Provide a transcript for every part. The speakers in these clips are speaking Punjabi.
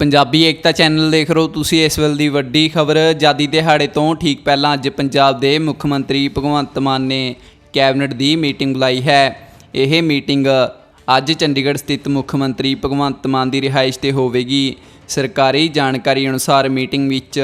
ਪੰਜਾਬੀ ਏਕਤਾ ਚੈਨਲ ਦੇਖ ਰਹੇ ਹੋ ਤੁਸੀਂ ਇਸ ਵੇਲੇ ਦੀ ਵੱਡੀ ਖਬਰ। ਆਜ਼ਾਦੀ ਦਿਹਾੜੇ ਤੋਂ ਠੀਕ ਪਹਿਲਾਂ ਅੱਜ ਪੰਜਾਬ ਦੇ ਮੁੱਖ ਮੰਤਰੀ ਭਗਵੰਤ ਮਾਨ ਨੇ ਕੈਬਨਿਟ ਦੀ ਮੀਟਿੰਗ ਬੁਲਾਈ ਹੈ। ਇਹ ਮੀਟਿੰਗ ਅੱਜ ਚੰਡੀਗੜ੍ਹ ਸਥਿਤ ਮੁੱਖ ਮੰਤਰੀ ਭਗਵੰਤ ਮਾਨ ਦੀ ਰਿਹਾਇਸ਼ ਤੇ ਹੋਵੇਗੀ। ਸਰਕਾਰੀ ਜਾਣਕਾਰੀ ਅਨੁਸਾਰ ਮੀਟਿੰਗ ਵਿੱਚ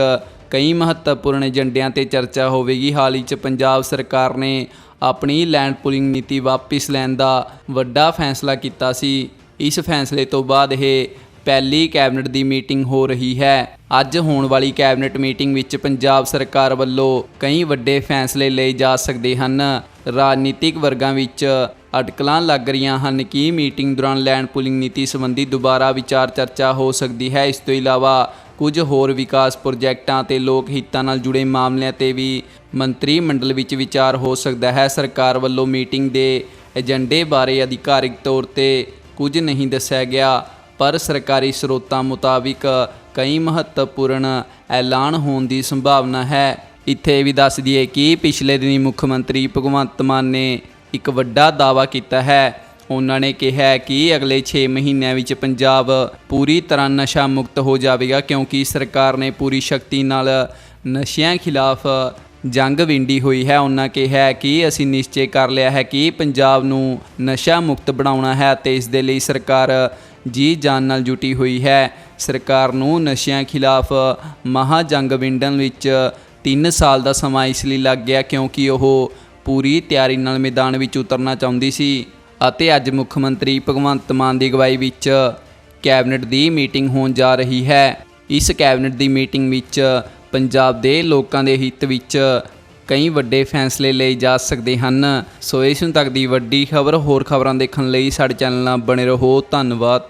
ਕਈ ਮਹੱਤਵਪੂਰਨ ਏਜੰਡਿਆਂ ਤੇ ਚਰਚਾ ਹੋਵੇਗੀ। ਹਾਲ ਹੀ ਚ ਪੰਜਾਬ ਸਰਕਾਰ ਨੇ ਆਪਣੀ ਲੈਂਡ ਪੁਲਿੰਗ ਨੀਤੀ ਵਾਪਿਸ ਲੈਣ ਦਾ ਵੱਡਾ ਫੈਸਲਾ ਕੀਤਾ ਸੀ। ਇਸ ਫੈਸਲੇ ਤੋਂ ਬਾਅਦ ਇਹ ਪਹਿਲੀ ਕੈਬਨਿਟ ਦੀ ਮੀਟਿੰਗ ਹੋ ਰਹੀ ਹੈ। ਅੱਜ ਹੋਣ ਵਾਲੀ ਕੈਬਨਿਟ ਮੀਟਿੰਗ ਵਿੱਚ ਪੰਜਾਬ ਸਰਕਾਰ ਵੱਲੋਂ ਕਈ ਵੱਡੇ ਫੈਸਲੇ ਲਏ ਜਾ ਸਕਦੇ ਹਨ। ਰਾਜਨੀਤਿਕ ਵਰਗਾਂ ਵਿੱਚ ਅਟਕਲਾਂ ਲੱਗ ਰਹੀਆਂ ਹਨ ਕਿ ਮੀਟਿੰਗ ਦੌਰਾਨ ਲੈਂਡ ਪੁਲਿੰਗ ਨੀਤੀ ਸੰਬੰਧੀ ਦੁਬਾਰਾ ਵਿਚਾਰ ਚਰਚਾ ਹੋ ਸਕਦੀ ਹੈ। ਇਸ ਤੋਂ ਇਲਾਵਾ ਕੁਝ ਹੋਰ ਵਿਕਾਸ ਪ੍ਰੋਜੈਕਟਾਂ ਤੇ ਲੋਕ ਹਿੱਤਾਂ ਨਾਲ ਜੁੜੇ ਮਾਮਲਿਆਂ ਤੇ ਵੀ ਮੰਤਰੀ ਮੰਡਲ ਵਿੱਚ ਵਿਚਾਰ ਹੋ ਸਕਦਾ ਹੈ। ਸਰਕਾਰ ਵੱਲੋਂ ਮੀਟਿੰਗ ਦੇ ਏਜੰਡੇ ਬਾਰੇ ਅਧਿਕਾਰਿਕ ਤੌਰ ਤੇ ਕੁਝ ਨਹੀਂ ਦੱਸਿਆ ਗਿਆ। ਪਰ ਸਰਕਾਰੀ ਸਰੋਤਾਂ ਮੁਤਾਬਿਕ ਕਈ ਮਹੱਤਵਪੂਰਨ ਐਲਾਨ ਹੋਣ ਦੀ ਸੰਭਾਵਨਾ ਹੈ। ਇੱਥੇ ਇਹ ਵੀ ਦੱਸ ਦਈਏ ਕਿ ਪਿਛਲੇ ਦਿਨੀ ਮੁੱਖ ਮੰਤਰੀ ਭਗਵੰਤ ਮਾਨ ਨੇ ਇੱਕ ਵੱਡਾ ਦਾਅਵਾ ਕੀਤਾ ਹੈ। ਉਹਨਾਂ ਨੇ ਕਿਹਾ ਕਿ ਅਗਲੇ 6 ਮਹੀਨਿਆਂ ਵਿੱਚ ਪੰਜਾਬ ਪੂਰੀ ਤਰ੍ਹਾਂ ਨਸ਼ਾ ਮੁਕਤ ਹੋ ਜਾਵੇਗਾ ਕਿਉਂਕਿ ਸਰਕਾਰ ਨੇ ਪੂਰੀ ਸ਼ਕਤੀ ਨਾਲ ਨਸ਼ਿਆਂ ਖਿਲਾਫ ਜੰਗ ਵਿੰਡੀ ਹੋਈ ਹੈ। ਉਹਨਾਂ ਕਿਹਾ ਕਿ ਅਸੀਂ ਨਿਸ਼ਚੈ ਕਰ ਲਿਆ ਹੈ ਕਿ ਪੰਜਾਬ ਨੂੰ ਨਸ਼ਾ ਮੁਕਤ ਬਣਾਉਣਾ ਹੈ ਤੇ ਇਸ ਦੇ ਲਈ ਸਰਕਾਰ ਜੀ ਜਾਨ ਨਾਲ ਜੁਟੀ ਹੋਈ ਹੈ। ਸਰਕਾਰ ਨੂੰ ਨਸ਼ਿਆਂ ਖਿਲਾਫ ਮਹਾ ਜੰਗ ਵਿੰਡਣ ਵਿੱਚ 3 ਸਾਲ ਦਾ ਸਮਾਂ ਇਸ ਲਈ ਲੱਗ ਗਿਆ ਕਿਉਂਕਿ ਉਹ ਪੂਰੀ ਤਿਆਰੀ ਨਾਲ ਮੈਦਾਨ ਵਿੱਚ ਉਤਰਨਾ ਚਾਹੁੰਦੀ ਸੀ ਅਤੇ ਅੱਜ ਮੁੱਖ ਮੰਤਰੀ ਭਗਵੰਤ ਮਾਨ ਦੀ ਅਗਵਾਈ ਵਿੱਚ ਕੈਬਨਿਟ ਦੀ ਮੀਟਿੰਗ ਹੋਣ ਜਾ ਰਹੀ ਹੈ। ਇਸ ਕੈਬਨਿਟ ਦੀ ਮੀਟਿੰਗ ਵਿੱਚ ਪੰਜਾਬ ਦੇ ਲੋਕਾਂ ਦੇ ਹਿੱਤ ਵਿੱਚ ਕਈ ਵੱਡੇ ਫੈਸਲੇ ਲਏ ਜਾ ਸਕਦੇ ਹਨ। ਸੋ ਇਸ ਨੂੰ ਤੱਕ ਦੀ ਵੱਡੀ ਖਬਰ ਹੋਰ ਖਬਰਾਂ ਦੇਖਣ ਲਈ ਸਾਡੇ ਚੈਨਲ ਨਾਲ ਬਣੇ ਰਹੋ। ਧੰਨਵਾਦ।